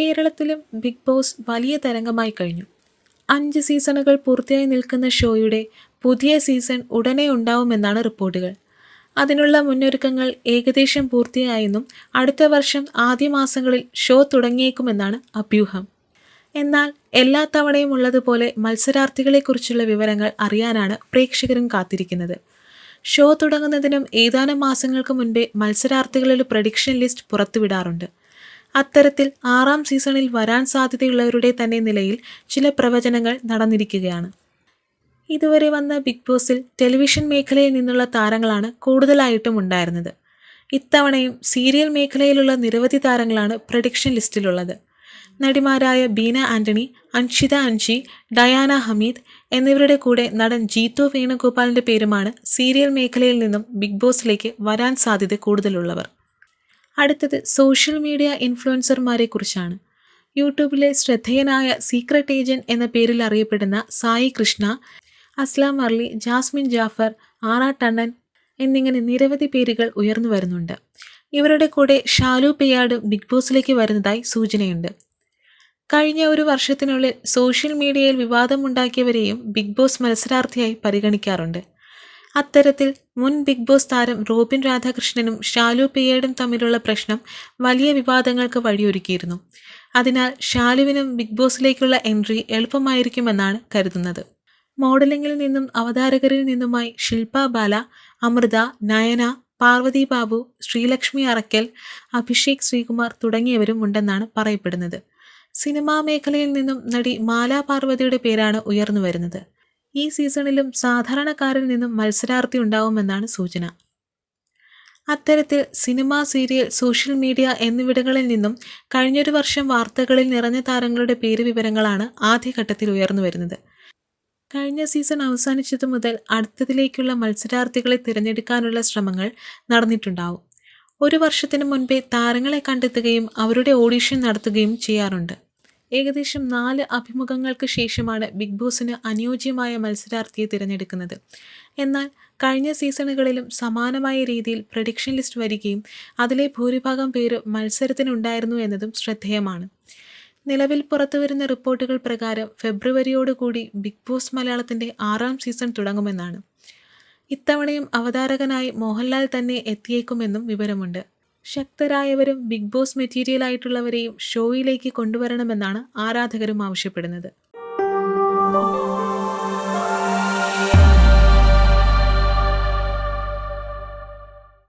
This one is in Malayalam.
കേരളത്തിലും ബിഗ് ബോസ് വലിയ തരംഗമായി കഴിഞ്ഞു. അഞ്ച് സീസണുകൾ പൂർത്തിയായി നിൽക്കുന്ന ഷോയുടെ പുതിയ സീസൺ ഉടനെ ഉണ്ടാവുമെന്നാണ് റിപ്പോർട്ടുകൾ. അതിനുള്ള മുന്നൊരുക്കങ്ങൾ ഏകദേശം പൂർത്തിയായെന്നും അടുത്ത വർഷം ആദ്യ മാസങ്ങളിൽ ഷോ തുടങ്ങിയേക്കുമെന്നാണ് അഭ്യൂഹം. എന്നാൽ എല്ലാ തവണയും ഉള്ളതുപോലെ മത്സരാർത്ഥികളെക്കുറിച്ചുള്ള വിവരങ്ങൾ അറിയാനാണ് പ്രേക്ഷകരും കാത്തിരിക്കുന്നത്. ഷോ തുടങ്ങുന്നതിനും ഏതാനും മാസങ്ങൾക്ക് മുൻപേ മത്സരാർത്ഥികളുടെ പ്രഡിക്ഷൻ ലിസ്റ്റ് പുറത്തുവിടാറുണ്ട്. അത്തരത്തിൽ ആറാം സീസണിൽ വരാൻ സാധ്യതയുള്ളവരുടെ തന്നെ നിലയിൽ ചില പ്രവചനങ്ങൾ നടന്നിരിക്കുകയാണ്. ഇതുവരെ വന്ന ബിഗ് ബോസിൽ ടെലിവിഷൻ മേഖലയിൽ നിന്നുള്ള താരങ്ങളാണ് കൂടുതലായിട്ടും ഉണ്ടായിരുന്നത്. ഇത്തവണയും സീരിയൽ മേഖലയിലുള്ള നിരവധി താരങ്ങളാണ് പ്രഡിക്ഷൻ ലിസ്റ്റിലുള്ളത്. നടിമാരായ ബീന ആന്റണി അൻഷിത അൻഷി ഡയാന ഹമീദ് എന്നിവരുടെ കൂടെ നടൻ ജീത്തു വേണുഗോപാലിന്റെ പേരുമാണ് സീരിയൽ മേഖലയിൽ നിന്നും ബിഗ് ബോസിലേക്ക് വരാൻ സാധ്യത കൂടുതലുള്ളവർ. അടുത്തത് സോഷ്യൽ മീഡിയ ഇൻഫ്ലുവൻസർമാരെ കുറിച്ചാണ്. യൂട്യൂബിലെ ശ്രദ്ധേയനായ സീക്രട്ട് ഏജന്റ് എന്ന പേരിൽ അറിയപ്പെടുന്ന സായി കൃഷ്ണ അസ്ലാം അർലി ജാസ്മിൻ ജാഫർ ആറാ ടണ്ണൻ എന്നിങ്ങനെ നിരവധി പേരുകൾ ഉയർന്നു വരുന്നുണ്ട്. ഇവരുടെ കൂടെ ഷാലു പെയ്യാട് ബിഗ് ബോസിലേക്ക് വരുന്നതായി സൂചനയുണ്ട്. കഴിഞ്ഞ ഒരു വർഷത്തിനുള്ളിൽ സോഷ്യൽ മീഡിയയിൽ വിവാദമുണ്ടാക്കിയവരെയും ബിഗ് ബോസ് മത്സരാർത്ഥിയായി പരിഗണിക്കാറുണ്ട്. അത്തരത്തിൽ മുൻ ബിഗ് ബോസ് താരം റോബിൻ രാധാകൃഷ്ണനും ഷാലു പിയേഡും തമ്മിലുള്ള പ്രശ്നം വലിയ വിവാദങ്ങൾക്ക് വഴിയൊരുക്കിയിരുന്നു. അതിനാൽ ഷാലുവിനും ബിഗ് ബോസിലേക്കുള്ള എൻട്രി എളുപ്പമായിരിക്കുമെന്നാണ് കരുതുന്നത്. മോഡലിംഗിൽ നിന്നും അവതാരകരിൽ നിന്നുമായി ശില്പ ബാല അമൃത നയന പാർവതി ബാബു ശ്രീലക്ഷ്മി അറക്കൽ അഭിഷേക് ശ്രീകുമാർ തുടങ്ങിയവരും ഉണ്ടെന്നാണ് പറയപ്പെടുന്നത്. സിനിമാ മേഖലയിൽ നിന്നും നടി മാലാ പാർവതിയുടെ പേരാണ് ഉയർന്നു വരുന്നത്. ഈ സീസണിലും സാധാരണക്കാരിൽ നിന്നും മത്സരാർത്ഥി ഉണ്ടാവുമെന്നാണ് സൂചന. അത്തരത്തിൽ സിനിമ സീരിയൽ സോഷ്യൽ മീഡിയ എന്നിവിടങ്ങളിൽ നിന്നും കഴിഞ്ഞൊരു വർഷം വാർത്തകളിൽ നിറഞ്ഞ താരങ്ങളുടെ പേര് വിവരങ്ങളാണ് ആദ്യഘട്ടത്തിൽ ഉയർന്നു വരുന്നത്. കഴിഞ്ഞ സീസൺ അവസാനിച്ചതു മുതൽ അടുത്തതിലേക്കുള്ള മത്സരാർത്ഥികളെ തിരഞ്ഞെടുക്കാനുള്ള ശ്രമങ്ങൾ നടന്നിട്ടുണ്ടാവും. ഒരു വർഷത്തിനു മുൻപേ താരങ്ങളെ കണ്ടെത്തുകയും അവരുടെ ഓഡീഷൻ നടത്തുകയും ചെയ്യാറുണ്ട്. ഏകദേശം നാല് അഭിമുഖങ്ങൾക്ക് ശേഷമാണ് ബിഗ് ബോസിന് അനുയോജ്യമായ മത്സരാർത്ഥിയെ തിരഞ്ഞെടുക്കുന്നത്. എന്നാൽ കഴിഞ്ഞ സീസണുകളിലും സമാനമായ രീതിയിൽ പ്രഡിക്ഷൻ ലിസ്റ്റ് വരികയും അതിലെ ഭൂരിഭാഗം പേര് മത്സരത്തിനുണ്ടായിരുന്നു എന്നതും ശ്രദ്ധേയമാണ്. നിലവിൽ പുറത്തുവരുന്ന റിപ്പോർട്ടുകൾ പ്രകാരം ഫെബ്രുവരിയോടുകൂടി ബിഗ് ബോസ് മലയാളത്തിന്റെ ആറാം സീസൺ തുടങ്ങുമെന്നാണ്. ഇത്തവണയും അവതാരകനായി മോഹൻലാൽ തന്നെ എത്തിയേക്കുമെന്നും വിവരമുണ്ട്. ശക്തരായവരും ബിഗ് ബോസ് മെറ്റീരിയൽ ആയിട്ടുള്ളവരെയും ഷോയിലേക്ക് കൊണ്ടുവരണമെന്നാണ് ആരാധകരും ആവശ്യപ്പെടുന്നത്.